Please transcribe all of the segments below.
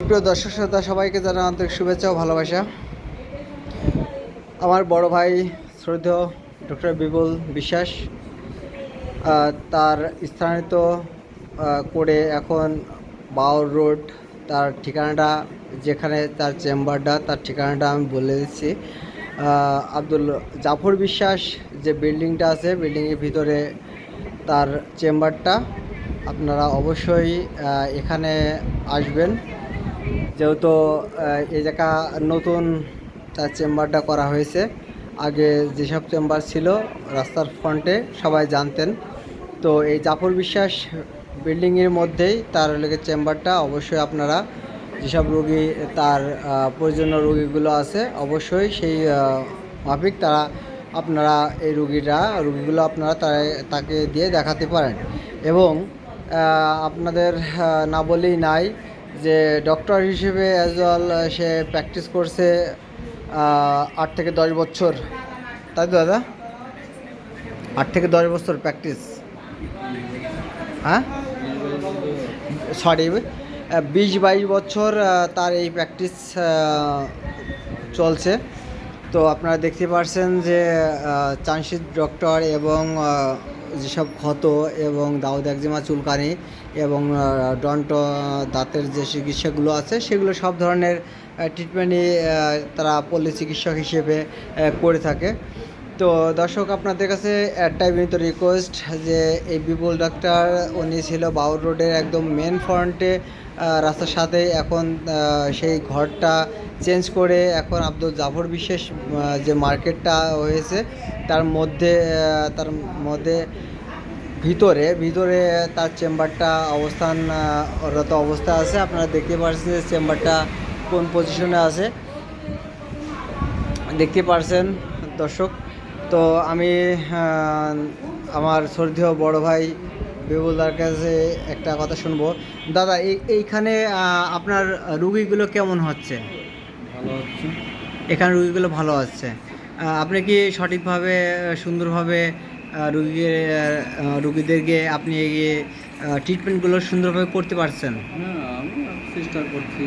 প্রিয় দর্শক শ্রোতা, সবাইকে জানা আন্তরিক শুভেচ্ছা ও ভালোবাসা। আমার বড় ভাই শ্রদ্ধেয় ডক্টর বিপুল বিশ্বাস তার স্থানিত করে এখন বাউর রোড, তার ঠিকানাটা যেখানে তার চেম্বারটা, তার ঠিকানাটা আমি বলে দিচ্ছি। আব্দুল জাফর বিশ্বাস যে বিল্ডিংটা আছে, বিল্ডিংয়ের ভিতরে তার চেম্বারটা, আপনারা অবশ্যই এখানে আসবেন। যেহেতু এই জায়গা নতুন চেম্বারটা করা হয়েছে। আগে যেসব চেম্বার ছিল, রাস্তার ফ্রন্টে সবাই জানতেন। তো এই জাফর বিশ্বাস বিল্ডিংয়ের মধ্যেই তার লেগে চেম্বারটা, অবশ্যই আপনারা যেসব রোগী, তার প্রয়োজনীয় রোগীগুলো আছে, অবশ্যই সেই মাফিক তারা আপনারা এই রুগীরা, রুগীগুলো আপনারা তাকে দিয়ে দেখাতে পারেন। এবং আপনাদের না বলেই নাই যে ডক্টর হিসেবে অ্যাজ ওয়াল সে প্র্যাকটিস করছে আট থেকে দশ বছর। তাই তো দাদা? আট থেকে দশ বছর প্র্যাকটিস হ্যাঁ? সরি বিশ বাইশ বছর তার এই প্র্যাকটিস চলছে। তো আপনারা দেখতে পারছেন যে চানশিদ ডক্টর এবং যেসব ক্ষত এবং দাউদ একজিমা চুলকানি এবং ডন্ট দাঁতের যে চিকিৎসাগুলো আছে, সেগুলো সব ধরনের ট্রিটমেন্টই তারা পল্লী চিকিৎসক হিসেবে করে থাকে। তো দর্শক, আপনাদের কাছে একটাই বিনীত রিকোয়েস্ট যে এই বিপুল ডাক্তার উনি ছিল বাউর রোডের একদম মেন ফ্রন্টে রাস্তার সাথে এখন সেই ঘরটা চেঞ্জ করে এখন আব্দুল জাফর বিশেষ যে মার্কেটটা হয়েছে, তার মধ্যে তার মধ্যে ভিতরে ভিতরে তার চেম্বারটা অবস্থান রত অবস্থা আছে। আপনারা দেখতে পাচ্ছেন যে চেম্বারটা কোন পজিশনে আছে। দেখতে পারছেন দর্শক। তো আমি আমার শ্রদ্ধেয় বড় ভাই বিপুলদার কাছে একটা কথা শুনব। দাদা এই এইখানে আপনার রুগীগুলো কেমন হচ্ছে? ভালো হচ্ছে। এখানে রুগীগুলো ভালো হচ্ছে আপনি কি সঠিকভাবে সুন্দরভাবে আহ, রুগীদেরকে আপনি এগিয়ে ট্রিটমেন্টগুলো সুন্দরভাবে করতে পারছেন? চেষ্টা করছি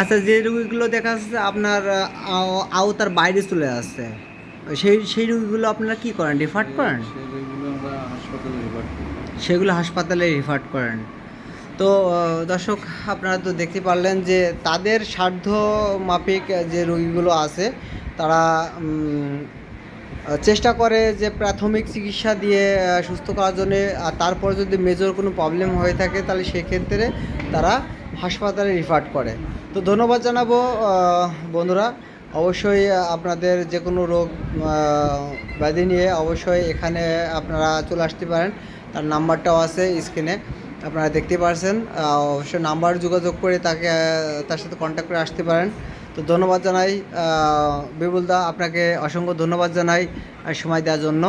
আচ্ছা যে রুগীগুলো দেখা যাচ্ছে আপনার আওতার বাইরে চলে আসছে। সেই সেই রুগীগুলো আপনারা কি করেন? রিফার করেন? সেগুলো হাসপাতালে রিফার করেন। তো দর্শক আপনারা তো দেখতে পারলেন যে তাদের সাধ্য মাফিক যে রোগীগুলো আছে তারা চেষ্টা করে যে প্রাথমিক চিকিৎসা দিয়ে সুস্থ করার জন্যে আর তারপর যদি মেজর কোনো প্রবলেম হয়ে থাকে তাহলে সেক্ষেত্রে তারা হাসপাতালে রিফার করে। তো ধন্যবাদ জানাব বন্ধুরা। অবশ্যই আপনাদের যে কোনো রোগ ব্যাধি নিয়ে অবশ্যই এখানে আপনারা চলে আসতে পারেন। তার নাম্বারটাও আছে স্ক্রিনে, আপনারা দেখতে পারছেন। অবশ্যই নাম্বার যোগাযোগ করে তাকে তার সাথে কন্ট্যাক্ট করে আসতে পারেন। তো ধন্যবাদ জানাই বিপুলদা আপনাকে অসংখ্য ধন্যবাদ জানাই সময় দেওয়ার জন্য।